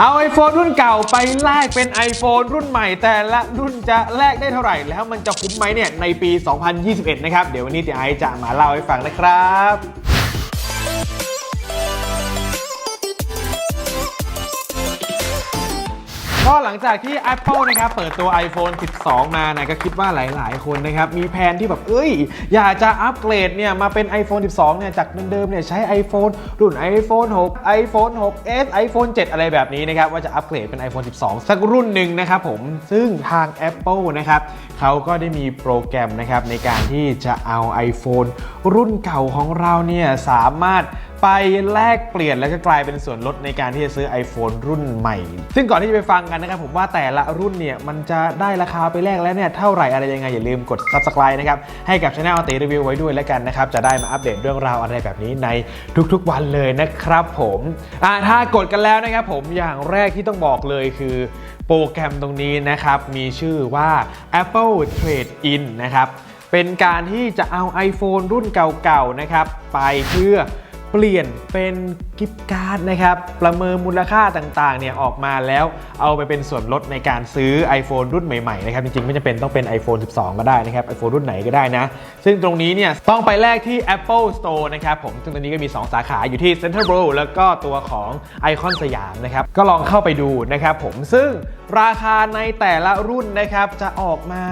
เอา iPhone รุ่นเก่าไปแลกเป็น iPhone รุ่นใหม่แต่ละรุ่นจะแลกได้เท่าไหร่ แล้วมันจะคุ้มไหมเนี่ยในปี 2021 นะครับ เดี๋ยววันนี้ตีไอจะมาเล่าให้ฟังนะครับ ก็หลังจากที่ Apple นะครับเปิดตัว iPhone 12 มานะก็คิดว่าหลาย ๆ คนนะครับมีแผนที่แบบเอ้ย อยากจะอัปเกรดเนี่ยมาเป็น iPhone 12 เนี่ยจากเดิมๆเนี่ยใช้ iPhone รุ่น iPhone 6 iPhone 6s iPhone 7 อะไรแบบนี้นะครับว่าจะอัปเกรดเป็น iPhone 12 สักรุ่นหนึ่งนะครับผมซึ่งทาง Apple นะครับเขาก็ได้มีโปรแกรมนะครับในการที่จะเอา iPhone รุ่นเก่าของเราเนี่ยสามารถ ไปแลกเปลี่ยนแล้วก็กลายเป็นส่วนลดในการที่จะซื้อ iPhone รุ่นใหม่ ซึ่งก่อนที่จะไปฟังกันนะครับผมว่าแต่ละรุ่นเนี่ยมันจะได้ราคาไปแลกแล้วเนี่ยเท่าไหร่อะไรยังไงอย่าลืมกด subscribe นะครับให้กับช anel ตีรีวิวไว้ด้วยแล้วกันนะครับจะได้มาอัปเดตเรื่องราวอะไรแบบนี้ในทุกๆวันเลยนะครับผมอ่าถ้ากดกันแล้วนะครับผมอย่างแรกที่ต้องบอกเลยคือโปรแกรมตรงนี้นะครับมีชื่อว่า Apple Trade In นะครับเป็นการที่จะเอา iPhone รุ่นเก่าๆนะครับไปเพื่อ เปลี่ยนเป็นกิฟต์การ์ดนะครับ ประเมินมูลค่าต่างๆเนี่ยออกมาแล้วเอาไปเป็นส่วนลดในการซื้อ iPhone รุ่นใหม่ๆนะครับ จริงๆ ไม่จำเป็นต้องเป็น iPhone 12 ก็ได้นะครับ iPhone รุ่นไหนก็ได้นะ ซึ่งตรงนี้เนี่ยต้องไปแลกที่ Apple Store นะครับผม ซึ่งตรงนี้ก็มี 2 สาขาอยู่ที่ Central World แล้วก็ตัวของไอคอนสยามนะครับ ก็ลองเข้าไปดูนะครับผม ซึ่งราคาในแต่ละรุ่นนะครับจะออกมา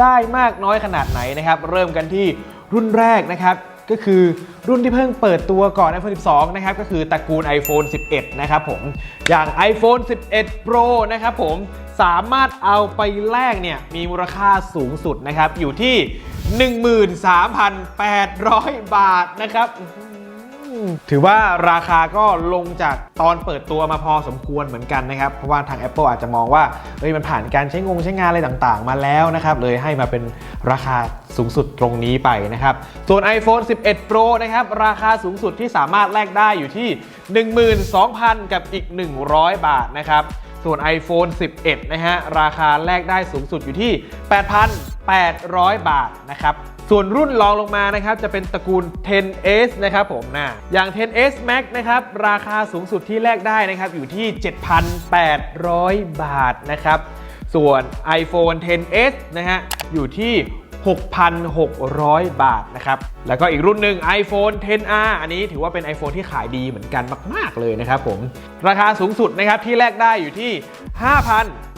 ได้มากน้อยขนาดไหนนะครับ เริ่มกันที่รุ่นแรกนะครับ ก็คือรุ่นที่เพิ่งเปิดตัวก่อน iPhone 12 นะครับ ก็คือตระกูล iPhone 11 นะครับผม อย่าง iPhone 11 Pro นะครับผมสามารถเอาไปแลกเนี่ยมีมูลค่าสูงสุดนะครับ อยู่ที่ 13,800 บาทนะครับ ถือว่าราคาก็ลงจากตอนเปิดตัวมาพอสมควรเหมือนกันนะครับ เพราะว่าทาง Apple อาจจะมองว่าเอ้ยมันผ่านการใช้งงใช้งานอะไรต่างๆ มาแล้วนะครับ เลยให้มาเป็นราคาสูงสุดตรงนี้ไปนะครับ ส่วน iPhone 11 Pro นะครับ ราคาสูงสุดที่สามารถแลกได้อยู่ที่ 12,000 กับอีก 100 บาทนะครับส่วน iPhone 11 นะฮะ ราคาแลกได้สูงสุดอยู่ที่ 8,800 บาทนะครับ ส่วนรุ่นรองลงมานะครับจะเป็นตระกูล 10s นะครับผมนะอย่าง 10s Max นะครับราคาสูงสุดที่แลกได้นะครับอยู่ที่ 7,800 บาทนะครับส่วน iPhone 10s นะฮะอยู่ที่ 6,600 บาทนะครับ แล้วก็อีกรุ่นหนึ่ง iPhone 10R อันนี้ถือว่าเป็น iPhone ที่ขายดีเหมือนกันมาก ๆ เลยนะครับผม ราคาสูงสุดนะครับที่แลกได้อยู่ที่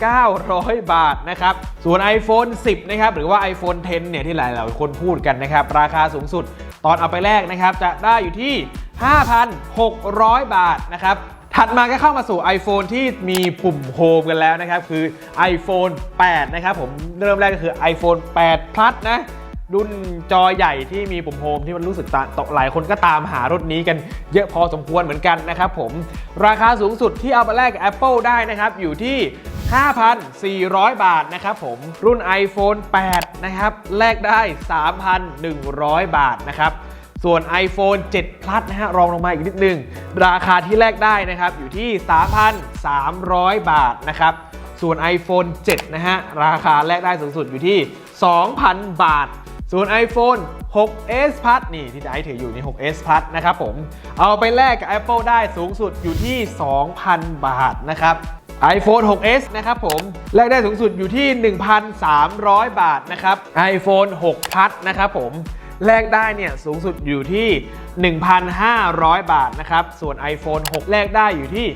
5,900 บาทนะครับ ส่วน iPhone 10 นะครับ หรือว่า iPhone 10 เนี่ยที่หลาย ๆ คนพูดกันนะครับ ราคาสูงสุดตอนเอาไปแลกนะครับ จะได้อยู่ที่ 5,600 บาทนะครับ ถัดมาก็เข้ามาสู่ iPhone ที่มีปุ่มโฮมกันแล้วนะครับ คือ iPhone 8 นะครับผมเริ่มแรกก็คือ iPhone 8 Plus นะรุ่นจอใหญ่ที่มีปุ่มโฮมที่มันรู้สึกตาตหลายคนก็ตามหารถนี้กันเยอะพอสมควรเหมือนกันนะครับผม ราคาสูงสุดที่เอามาแลกกับ Apple ได้นะครับ อยู่ที่ 5,400 บาทนะครับผมรุ่น iPhone 8 นะครับ แลกได้ 3,100 บาทนะครับ ส่วน iPhone 7 Plus นะฮะรองลงมาอีกนิดนึง ราคาที่แลกได้นะครับอยู่ที่ 3,300 บาทนะครับส่วน iPhone 7 นะฮะราคาแลกได้สูงสุดอยู่ที่ 2,000 บาท ส่วน iPhone 6s Plus นี่ที่จะให้ถืออยู่นี่ 6s Plus นะครับผม เอาไปแลกกับ Apple ได้สูงสุดอยู่ที่ 2,000 บาทนะครับ iPhone 6s นะครับผมแลกได้สูงสุดอยู่ที่ 1,300 บาทนะครับ iPhone 6 Plus นะครับผม แลกได้เนี่ยสูงสุดอยู่ที่ 1,500 บาทนะครับ ส่วน iPhone 6 แลกได้อยู่ที่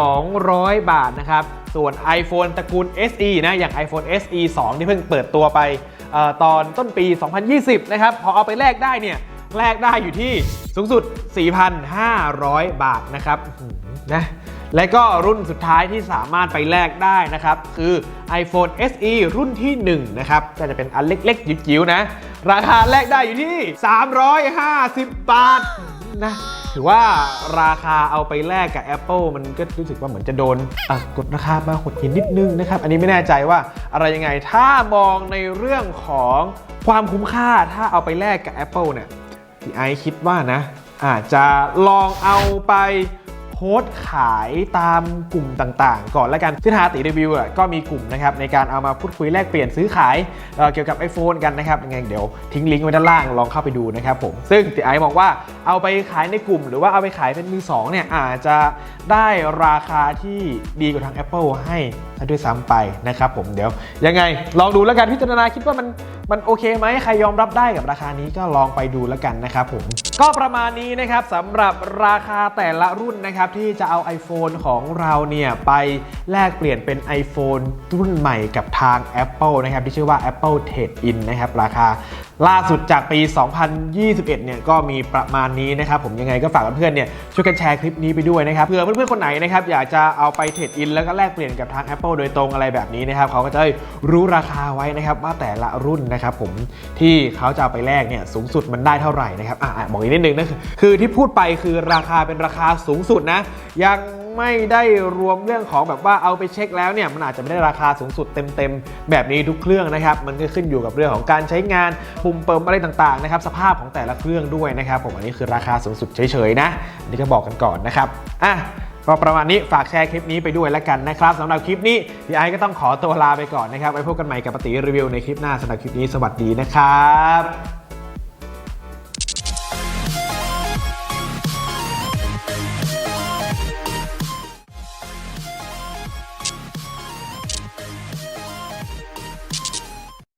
1,200 บาทนะครับ ส่วน iPhone ตระกูล SE นะอย่าง iPhone SE 2 ที่เพิ่งเปิดตัวไปออตอนต้นปี 2020 นะครับ พอเอาไปแลกได้เนี่ยแลกได้อยู่ที่สูงสุด 4,500 บาทนะครับนะและก็รุ่นสุดท้ายที่สามารถไปแลกได้นะครับ คือ iPhone SE รุ่นที่ 1 นะครับก็จะเป็นอันเล็กๆ จิ๋วๆนะ ราคาแลกได้อยู่ที่ 350 บาทนะถือว่าราคาเอาไปแลกกับ Apple มันก็รู้สึกว่าเหมือนจะโดนกดราคามาหดหินนิดนึงนะครับ อันนี้ไม่แน่ใจว่าอะไรยังไงถ้ามองในเรื่องของความคุ้มค่าถ้าเอาไปแลกกับ Apple เนี่ยพี่ไอคิดว่านะ อาจจะลองเอาไป โฮสต์ขายตามกลุ่มต่างๆ ก่อนแล้วกันซึ่งทาติรีวิวอะก็มีกลุ่มนะครับในการเอามาพูดคุยแลกเปลี่ยนซื้อขายเเกี่ยวกับ iPhone กันนะครับยังไงเดี๋ยวทิ้งลิงก์ไว้ด้านล่างลองเข้าไปดูนะครับผมซึ่งติไอมองว่าเอาไปขายในกลุ่ม หรือว่าเอาไปขายเป็นมือสองเนี่ยอาจจะได้ราคาที่ดีกว่าทาง Apple ให้ด้วยซ้ำไปนะครับผมเดี๋ยวยังไงลองดูแล้วกันพิจารณาคิดว่ามัน มันโอเคไหมใครยอมรับได้กับราคานี้ก็ลองไปดูแล้วกันนะครับผม ก็ประมาณนี้นะครับสำหรับราคาแต่ละรุ่นนะครับที่จะเอา iPhone ของเราเนี่ยไปแลกเปลี่ยนเป็น iPhone รุ่นใหม่กับทาง Apple นะครับที่ชื่อว่า Apple Trade In นะครับราคาล่าสุดจากปี 2021 เนี่ยก็มีประมาณนี้นะครับผมยังไงก็ฝากเพื่อนๆเนี่ยช่วยกันแชร์คลิปนี้ไปด้วยนะครับเผื่อเพื่อนๆคนไหนนะครับอยากจะเอาไปเทรดอินแล้วก็แลกเปลี่ยนกับทาง Apple โดยตรงอะไรแบบนี้นะครับเขาก็จะรู้ราคาไว้นะครับว่าแต่ละรุ่นนะครับผมที่เขาจะเอาไปแลกเนี่ยสูงสุดมันได้เท่าไหร่นะครับอะบอกอีกนิดนึงนะคือที่พูดไปคือราคาเป็นราคาสูงสุดนะยัง ไม่ได้รวมเรื่องของแบบว่าเอาไปเช็คแล้วเนี่ยมันอาจจะไม่ได้ราคาสูงสุดเต็มๆ แบบนี้ทุกเครื่องนะครับมันก็ขึ้นอยู่กับเรื่องของการใช้งานปุ่มเปิมอะไรต่างๆนะครับสภาพของแต่ละเครื่องด้วยนะครับผมอันนี้คือราคาสูงสุดเฉยๆนะอันนี้ก็บอกกันก่อนนะครับอะก็ประมาณนี้ฝากแชร์คลิปนี้ไปด้วยแล้วกันนะครับสำหรับคลิปนี้พี่ไอก็ต้องขอตัวลาไปก่อนนะครับไว้พบกันใหม่กับปฏิรีวิวในคลิปหน้าสำหรับคลิปนี้สวัสดีนะครับ